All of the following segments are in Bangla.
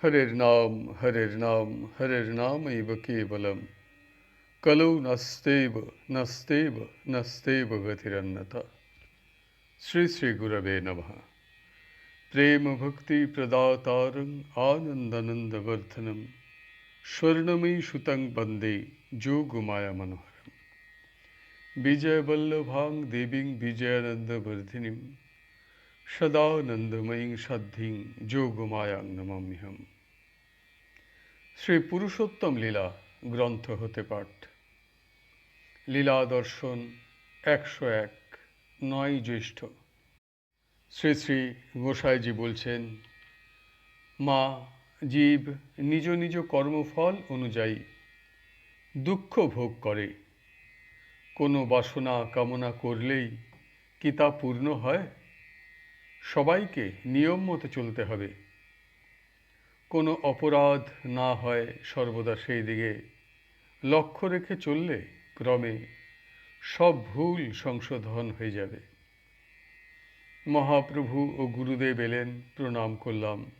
হরের নাম হরের নাম হরের নাম এব কেবলম কলৌ নস্তেব নস্তেব নস্তেব গতিরন্নতা শ্রী শ্রী গুরবে নমঃ প্রেম ভক্তি প্রদাতারং আনন্দানন্দবর্ধনম স্বর্ণময়ী সুতং বন্দে সদানন্দময়ীং সাধ্যিং যোগমায়াং নমাম্যহম। শ্রী পুরুষোত্তম লীলা গ্রন্থ হতে পাঠ। লীলা দর্শন একশো এক, নয় জ্যৈষ্ঠ। শ্রী শ্রী গোসাইজি বলছেন, মা, জীব নিজ নিজ কর্মফল অনুযায়ী দুঃখ ভোগ করে। কোনো বাসনা কামনা করলেই কি তা পূর্ণ হয়? সবাইকে নিয়ম মতো চলতে হবে। কোনো অপরাধ না হয় সর্বদা সেই দিকে। লক্ষ্য রেখে চললে ক্রমে সব ভুল সংশোধন হয়ে যাবে। মহাপ্রভু ও গুরুদেব এলেন, প্রণাম করলাম।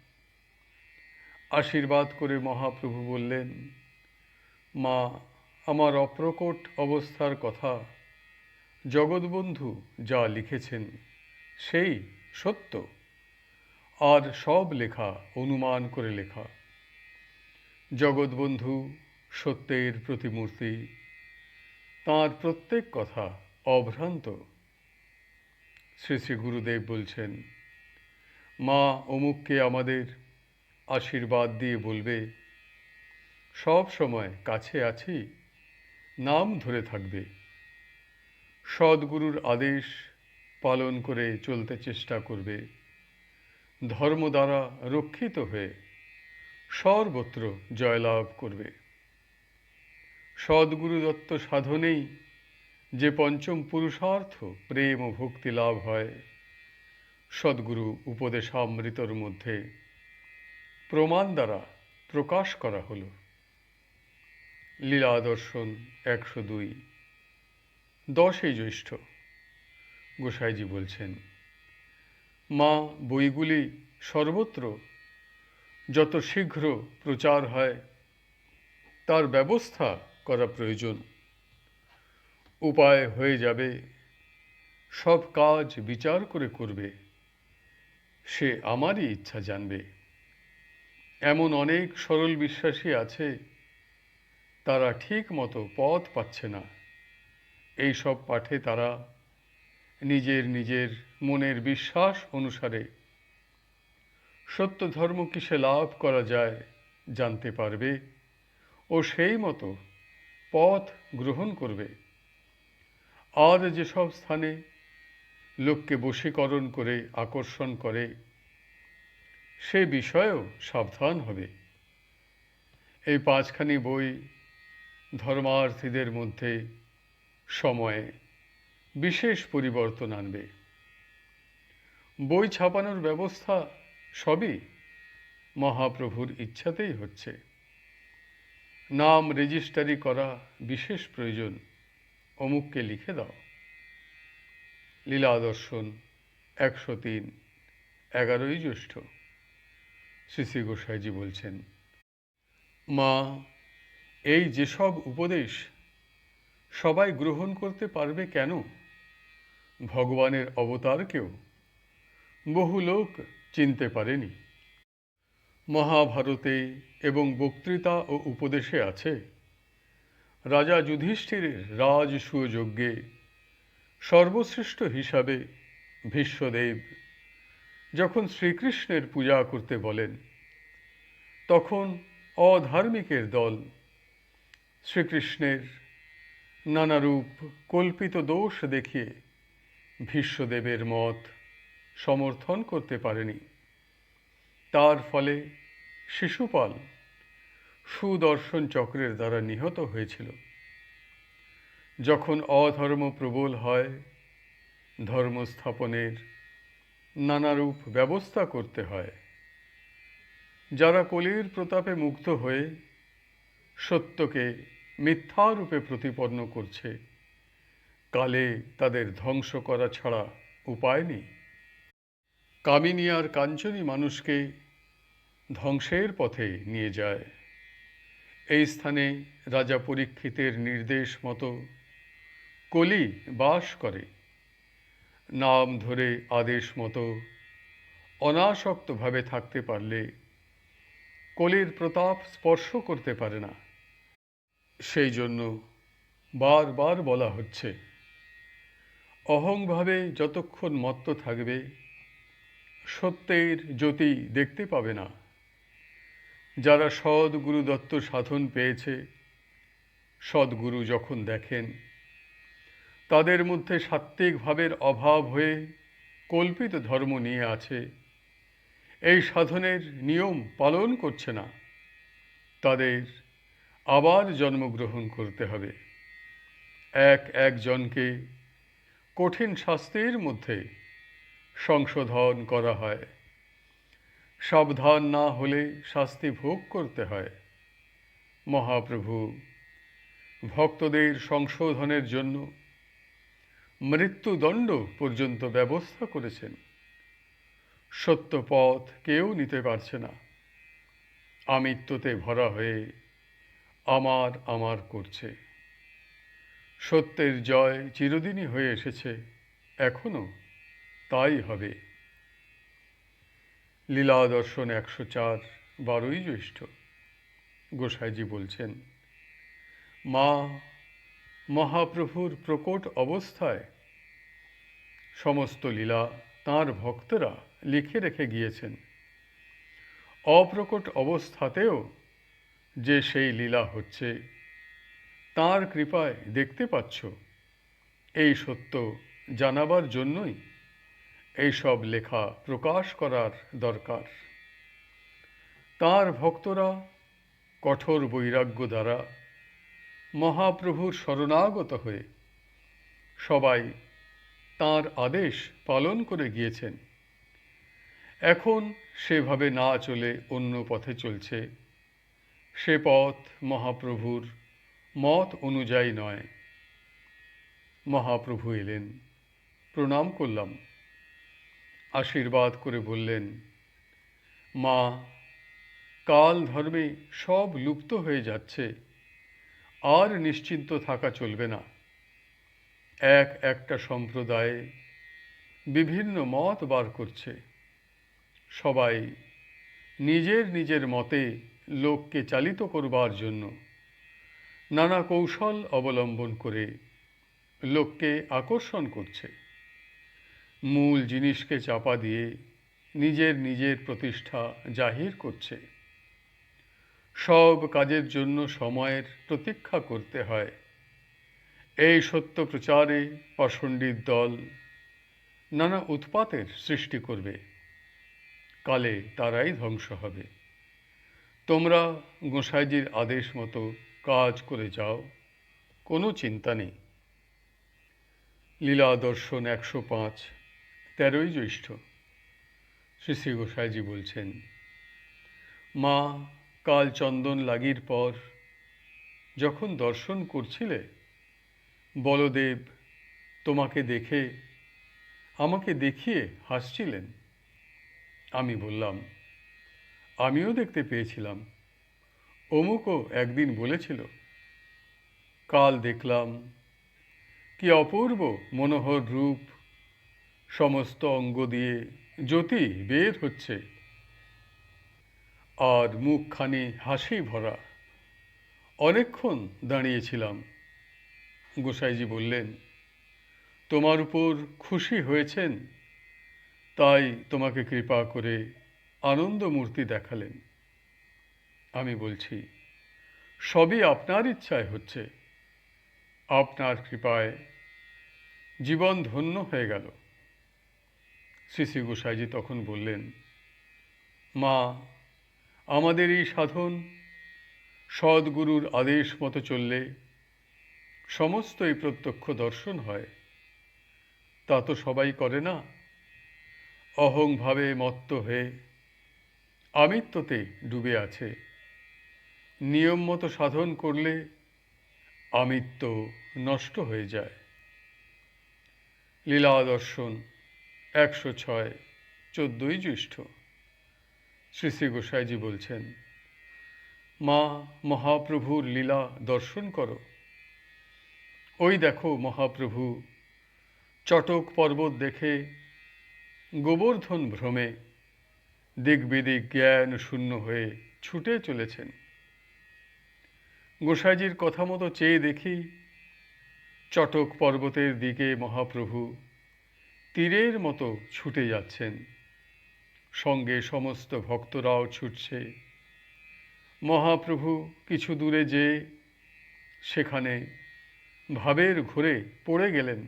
আশীর্বাদ করে মহাপ্রভু বললেন, মা, আমার অপ্রকট অবস্থার কথা জগৎবন্ধু যা লিখেছেন, সেই সত্য। আর সব লেখা অনুমান করে লেখা। জগৎবন্ধু সত্যের প্রতিমূর্তি, তাঁর প্রত্যেক কথা অভ্রান্ত। শ্রী শ্রী গুরুদেব বলছেন, মা অমুককে আমাদের আশীর্বাদ দিয়ে বলবে, সব সময় কাছে আছি, নাম ধরে থাকবে। সদ্গুরুর আদেশ পালন করে চলতে চেষ্টা করবে। ধর্ম দ্বারা রক্ষিত হয়ে সর্বত্র জয়লাভ করবে। সদ্গুরু দত্ত সাধনেই যে পঞ্চম পুরুষার্থ প্রেম ও ভক্তি লাভ হয়, সদ্গুরু উপদেশামৃতর মধ্যে প্রমাণ দ্বারা প্রকাশ করা হল। লীলা দর্শন একশো দুই। দশই জ্যৈষ্ঠ। গোসাইজি বলছেন, মা, বইগুলি সর্বত্র যত শীঘ্র প্রচার হয়, তার ব্যবস্থা করা প্রয়োজন। উপায় হয়ে যাবে, সব কাজ বিচার করে করবে। সে আমারই ইচ্ছা জানবে। এমন অনেক সরল বিশ্বাসী আছে, তারা ঠিক মতো পথ পাচ্ছে না। এই সব পাঠে তারা নিজের নিজের মনের বিশ্বাস অনুসারে। সত্য ধর্ম কিসে লাভ করা যায় জানতে পারবে ও সেই মতো পথ গ্রহণ করবে। আর যেসব স্থানে লোককে বশীকরণ করে আকর্ষণ করে, সে বিষয়েও সাবধান হবে। এই পাঁচখানি বই ধর্মার্থীদের মধ্যে সময়ে বিশেষ পরিবর্তন আনবে। বই ছাপানোর ব্যবস্থা সবই মহাপ্রভুর ইচ্ছাতেই হচ্ছে। নাম রেজিস্টারি করা বিশেষ প্রয়োজন। অমুককে লিখে দাও। লীলা দর্শন একশো তিন, এগারোই জ্যৈষ্ঠ। শ্রী গোসাইজি বলছেন, মা, এই যেসব উপদেশ সবাই গ্রহণ করতে পারবে কেন? ভগবানের অবতারকেও বহু লোক চিনতে পারেনি। মহাভারতে এবং বক্তৃতা ও উপদেশে আছে, রাজা যুধিষ্ঠিরের রাজসুযজ্ঞে সর্বশ্রেষ্ঠ হিসাবে ভীষ্মদেব যখন শ্রীকৃষ্ণের পূজা করতে বলেন, তখন অধার্মিকের দল শ্রীকৃষ্ণের নানারূপ কল্পিত দোষ দেখিয়ে ভীষ্মদেবের মত সমর্থন করতে পারেনি। তার ফলে শিশুপাল সুদর্শন চক্রের দ্বারা নিহত হয়েছিল। যখন অধর্ম প্রবল হয়, ধর্ম স্থাপনের নানারূপ ব্যবস্থা করতে হয়। যারা কলির প্রতাপে মুগ্ধ হয়ে সত্যকে মিথ্যা রূপে প্রতিপন্ন করছে কালে তাদের ধ্বংস করা ছাড়া উপায় নেই। কামিনী আর কাঞ্চনী মানুষকে ধ্বংসের পথে নিয়ে যায়। এই স্থানে রাজা পরীক্ষিতের নির্দেশ মতো কলি বাস করে। নাম ধরে আদেশ মতো অনাসক্তভাবে থাকতে পারলে কলির প্রতাপ স্পর্শ করতে পারে না। সেই জন্য বারবার বলা হচ্ছে অহংভাবে যতক্ষণ মত্ত থাকবে, সত্যের জ্যোতি দেখতে পাবে না। যারা সদ্গুরু দত্ত সাধন পেয়েছে, সদ্গুরু যখন দেখেন, তাদের মধ্যে সাত্ত্বিক ভাবের অভাব হয়ে কল্পিত ধর্ম নিয়ে আছে। এই সাধনের নিয়ম পালন করছে না। তাদের আবার জন্মগ্রহণ করতে হবে। এক একজনকে কঠিন শাস্তির মধ্যে সংশোধন করা হয়। সাবধান না হলে শাস্তি ভোগ করতে হয়। মহাপ্রভু, ভক্তদের সংশোধনের জন্য মৃত্যুদণ্ড পর্যন্ত ব্যবস্থা করেছেন। সত্য পথ কেউ নিতে পারছে না। আমিত্বতে ভরা হয়ে আমার আমার করছে। সত্যের জয় চিরদিনই হয়ে এসেছে। এখনও তাই হবে। লীলা দর্শন একশো চার, বারোই জ্যৈষ্ঠ, গোসাইজি বলছেন, মা, মহাপ্রভুর প্রকট অবস্থায় সমস্ত লীলা তাঁর ভক্তরা লিখে রেখে গিয়েছেন। অপ্রকট অবস্থাতেও যে সেই লীলা হচ্ছে তার কৃপায় দেখতে পাচ্ছ। এই সত্য জানাবার জন্যই এইসব লেখা প্রকাশ করার দরকার। তার ভক্তরা কঠোর বৈরাগ্য দ্বারা মহাপ্রভুর শরণাগত হয়ে সবাই তার আদেশ পালন করে গিয়েছেন। এখন সেভাবে না চলে অন্য পথে চলছে। সে পথ মহাপ্রভুর মত অনুযায়ী নয়। মহাপ্রভু এলেন, প্রণাম করলাম। আশীর্বাদ করে বললেন, মা, কাল ধর্মে সব লুপ্ত হয়ে যাচ্ছে, আর নিশ্চিন্ত থাকা চলবে না। এক একটা সম্প্রদায়ে বিভিন্ন মত বার করছে। সবাই নিজের নিজের মতে লোককে চালিত করবার জন্য নানা কৌশল অবলম্বন করে লোককে আকর্ষণ করছে। মূল জিনিসকে চাপা দিয়ে নিজের নিজের প্রতিষ্ঠা জাহির করছে। সব কাজের জন্য সময়ের প্রতীক্ষা করতে হয়। এই সত্য প্রচারে পাষণ্ডীর দল নানা উৎপাতের সৃষ্টি করবে। কালে তারাই ধ্বংস হবে। তোমরা গোসাইজির আদেশ মতো কাজ করে যাও, কোনো চিন্তা নেই। লীলা দর্শন একশো পাঁচ, তেরোই জ্যৈষ্ঠ। শ্রী শ্রী গোসাইজি বলছেন, মা, কাল চন্দন লাগির পর যখন দর্শন করছিলে, বলদেব তোমাকে দেখে, আমাকে দেখিয়ে হাসছিলেন। আমি বললাম, আমিও দেখতে পেয়েছিলাম। অমুকও একদিন বলেছিল, কাল দেখলাম কি অপূর্ব মনোহর রূপ, সমস্ত অঙ্গ দিয়ে জ্যোতি বের হচ্ছে। আর মুখখানি হাসি ভরা অনেকক্ষণ দাঁড়িয়েছিলাম। গোসাইজি বললেন, তোমার উপর খুশি হয়েছেন, তাই তোমাকে কৃপা করে আনন্দমূর্তি দেখালেন। আমি বলছি, সবই আপনার ইচ্ছায় হচ্ছে। আপনার কৃপায় জীবন ধন্য হয়ে গেল। শ্রী শ্রী গোসাইজি তখন বললেন, মা, আমাদের এই সাধন সদ্গুরুর আদেশ মতো চললে সমস্তই প্রত্যক্ষ দর্শন হয়। তা তো সবাই করে না। অহংভাবে মত্ত হয়ে আমিত্বতে ডুবে আছে। নিয়ম মতো সাধন করলে আমিত্ব নষ্ট হয়ে যায়। লীলা দর্শন একশো ছয়, চোদ্দই জ্যৈষ্ঠ। শ্রী শ্রী গোসাইজি বলছেন, মা মহাপ্রভুর লীলা দর্শন করো। ওই দেখো মহাপ্রভু চটক পর্বত দেখে গোবর্ধন ভ্রমে দিক বিদিক জ্ঞান শূন্য হয়ে ছুটে চলেছেন। গোসাইজির কথা মতো চেয়ে দেখি চটক পর্বতের দিকে মহাপ্রভু তীরের মতো ছুটে যাচ্ছেন। সঙ্গে সমস্ত ভক্তরাও ছুটছে। মহাপ্রভু কিছু দূরে যেয়ে সেখানে ভাবের ঘুরে পড়ে গেলেন।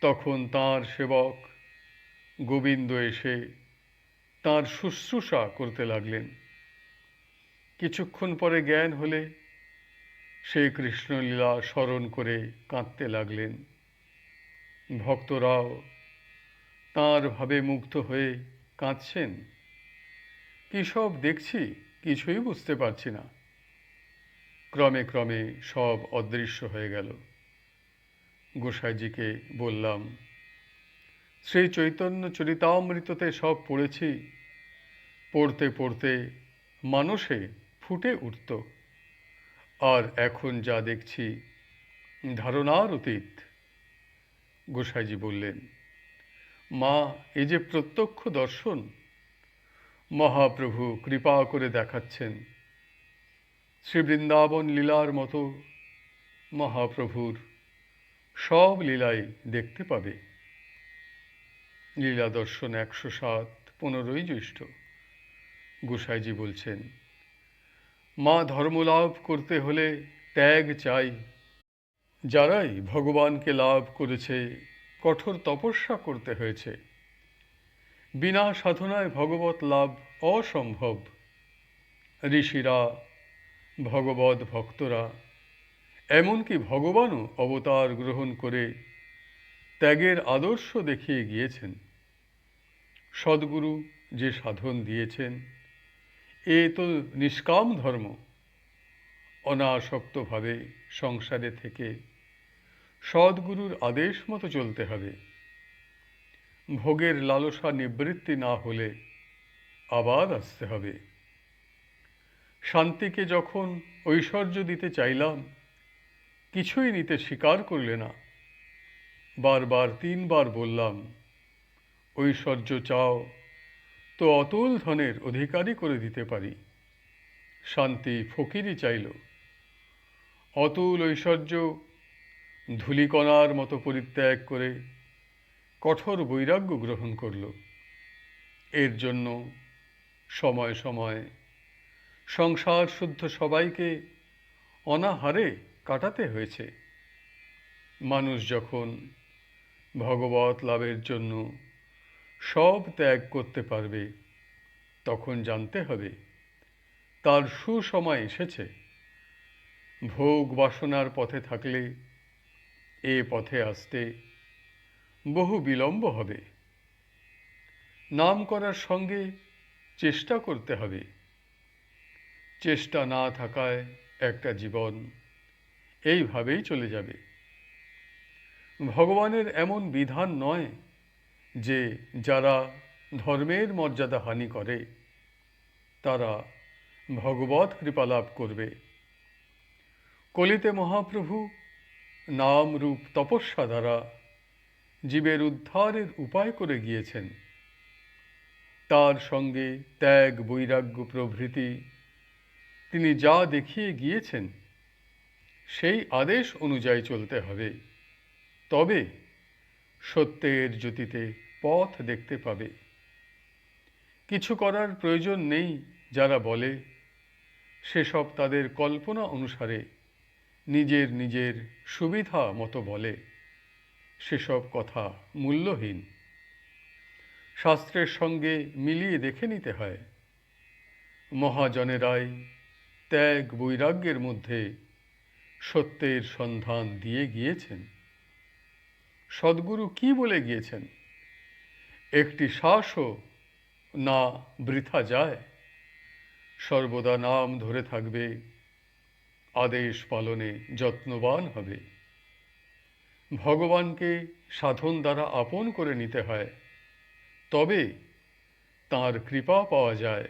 তখন তার সেবক গোবিন্দ এসে তার শুশ্রূষা করতে লাগলেন। কিছুক্ষণ পরে জ্ঞান হলে সেই কৃষ্ণলীলা স্মরণ করে কাঁদতে লাগলেন। ভক্তরাও, তাঁর ভাবে মুগ্ধ হয়ে কাঁদছেন? কী সব দেখছি কিছুই বুঝতে পারছি না। ক্রমে ক্রমে সব অদৃশ্য হয়ে গেল। গোসাইজিকে বললাম, শ্রী চৈতন্য চরিতামৃততে সব পড়েছি। পড়তে পড়তে মানুষে ফুটে উঠত। আর এখন যা দেখছি, ধারণার অতীত, গোসাইজি বললেন। মা, এ যে প্রত্যক্ষ দর্শন, মহাপ্রভু কৃপা করে দেখাচ্ছেন। শ্রী বৃন্দাবন লীলার মতো মহাপ্রভুর সব লীলাই দেখতে পাবে। লীলা দর্শন একশো সাত, পনেরোই জ্যৈষ্ঠ, গোসাইজি বলছেন। মা ধর্মলাভ করতে হলে ত্যাগ চাই। যারাই ভগবানকে লাভ করেছে, কঠোর তপস্যা করতে হয়েছে। বিনা সাধনায় ভগবত লাভ অসম্ভব। ঋষিরা, ভগবত ভক্তরা, এমনকি ভগবানও অবতার গ্রহণ করে ত্যাগের আদর্শ দেখিয়ে গিয়েছেন। সদ্গুরু যে সাধন দিয়েছেন এ তো নিষ্কাম ধর্ম। অনাসক্তভাবে সংসারে থেকে সদ্গুরুর আদেশ মতো চলতে হবে। ভোগের লালসা নিবৃত্তি না হলে আবার আসতে হবে। শান্তিকে যখন ঐশ্বর্য দিতে চাইলাম, কিছুই নিতে স্বীকার করলে না। বারবার তিনবার বললাম, ঐশ্বর্য চাও তো অতুল ধনের অধিকারী করে দিতে পারি। শান্তি ফকিরই চাইল। অতুল ঐশ্বর্য ধূলিকণার মতো পরিত্যাগ করে কঠোর বৈরাগ্য গ্রহণ করল। এর জন্য সময় সময় সংসার শুদ্ধ সবাইকে অনাহারে কাটাতে হয়েছে। মানুষ যখন ভগবত লাভের জন্য সব ত্যাগ করতে পারবে, তখন জানতে হবে, তার সুসময় এসেছে। ভোগ বাসনার পথে থাকলে এ পথে আসতে বহু বিলম্ব হবে। নাম করার সঙ্গে চেষ্টা করতে হবে। চেষ্টা না থাকায় একটা জীবন এইভাবেই চলে যাবে। ভগবানের এমন বিধান নয় যে যারা ধর্মের মর্যাদা হানি করে, তারা ভগবত কৃপা লাভ করবে। কলিতে মহাপ্রভু নাম রূপ তপস্যা দ্বারা জীবের উদ্ধারের উপায় করে গিয়েছেন। তার সঙ্গে ত্যাগ, বৈরাগ্য প্রভৃতি তিনি যা দেখিয়ে গিয়েছেন, সেই আদেশ অনুযায়ী চলতে হবে। তবে সত্যের জ্যোতিতে পথ দেখতে পাবে। কিছু করার প্রয়োজন নেই, যারা বলে। সেসব তাদের কল্পনা অনুসারে নিজের নিজের সুবিধা মতো বলে। সেসব কথা মূল্যহীন। শাস্ত্রের সঙ্গে মিলিয়ে দেখে নিতে হয়। মহাজনেরাই ত্যাগ বৈরাগ্যের মধ্যে সত্যের সন্ধান দিয়ে গিয়েছেন। সদ্গুরু কি বলে গিয়েছেন? একটি শ্বাসও না বৃথা যায়। সর্বদা নাম ধরে থাকবে, আদেশ পালনে যত্নবান হবে। ভগবানকে সাধন দ্বারা আপন করে নিতে হয়, তবে তাঁর কৃপা পাওয়া যায়।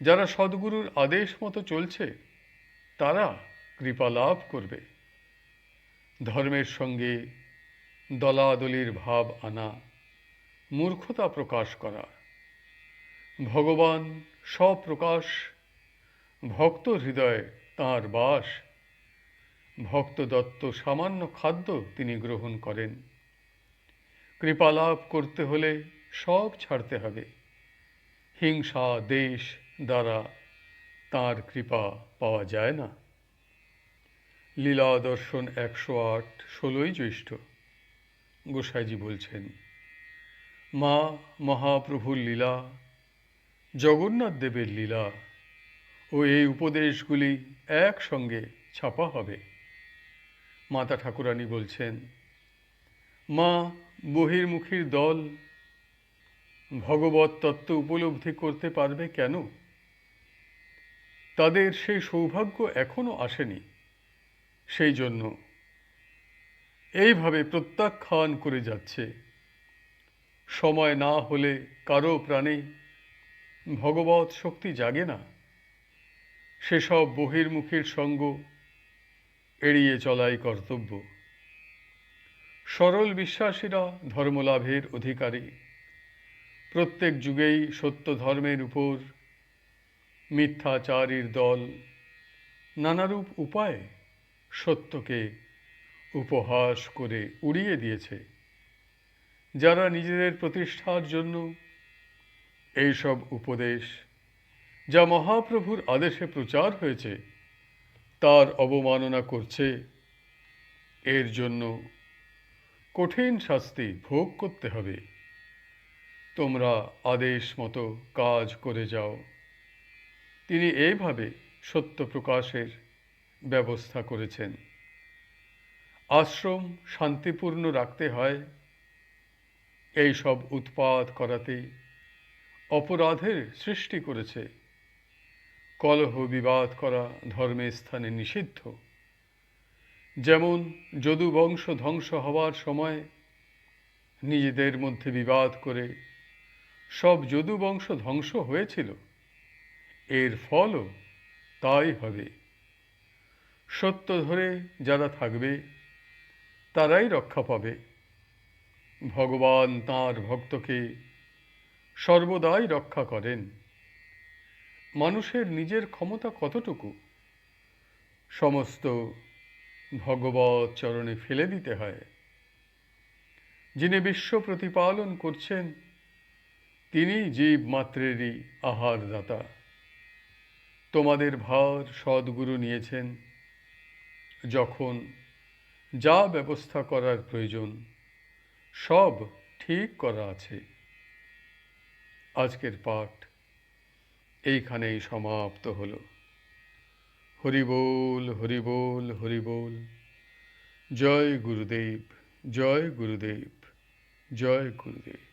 যারা সদ্গুরুর আদেশ মতো চলছে, তারা কৃপা লাভ করবে। ধর্মের সঙ্গে দলাদলির ভাব আনা মূর্খতা প্রকাশ করা। ভগবান স্বপ্রকাশ, ভক্ত হৃদয়ে তাঁর বাস। ভক্ত দত্ত সামান্য খাদ্য তিনি গ্রহণ করেন। কৃপালাভ করতে হলে সব ছাড়তে হবে। হিংসা দেশ দ্বারা তাঁর কৃপা পাওয়া যায় না। লীলা দর্শন একশো আট, ষোলোই জ্যৈষ্ঠ। গোসাইজি বলছেন মা মহাপ্রভুর লীলা, জগন্নাথ দেবের লীলা ও এই উপদেশগুলি একসঙ্গে ছাপা হবে। মাতা ঠাকুরানী বলছেন, মা, বহির্মুখীর দল ভগবত তত্ত্ব উপলব্ধি করতে পারবে কেন? তাদের সেই সৌভাগ্য এখনও আসেনি। সেই জন্য এইভাবে প্রত্যাখ্যান করে যাচ্ছে। সময় না হলে কারও প্রাণে ভগবত শক্তি জাগে না। সেসব বহির্মুখীর সঙ্গ এড়িয়ে চলাই কর্তব্য। সরল বিশ্বাসীরা ধর্মলাভের অধিকারী। প্রত্যেক যুগেই সত্য ধর্মের উপর মিথ্যাচারীর দল নানারূপ উপায়ে সত্যকে উপহাস করে উড়িয়ে দিয়েছে। যারা নিজেদের প্রতিষ্ঠার জন্য এইসব উপদেশ যা মহাপ্রভুর আদেশে প্রচার হয়েছে, তার অবমাননা করছে, এর জন্য কঠিন শাস্তি ভোগ করতে হবে। তোমরা আদেশ মতো কাজ করে যাও। তিনি এইভাবে সত্য প্রকাশের ব্যবস্থা করেছেন। আশ্রম শান্তিপূর্ণ রাখতে হয় এই সব উৎপাত করাতে অপরাধের সৃষ্টি করেছে। কলহ বিবাদ করা ধর্মের স্থানে নিষিদ্ধ। যেমন যদু বংশ ধ্বংস হওয়ার সময় নিজেদের মধ্যে বিবাদ করে সব যদু বংশ ধ্বংস হয়েছিল, এর ফলও তাই হবে। সত্য ধরে যারা থাকবে, তারাই রক্ষা পাবে। ভগবান তাঁর ভক্তকে সর্বদাই রক্ষা করেন। মানুষের নিজের ক্ষমতা কতটুকু? সমস্ত ভগবত চরণে ফেলে দিতে হয়। যিনি বিশ্ব প্রতিপালন করছেন তিনি জীব মাত্রেরই আহারদাতা। তোমাদের ভার সদ্গুরু নিয়েছেন, যখন যা ব্যবস্থা করার প্রয়োজন। সব ঠিক করা আছে। আজকের পাঠ এইখানেই সমাপ্ত হল। হরিবোল হরিবোল হরিবোল জয় গুরুদেব জয় গুরুদেব জয় গুরুদেব।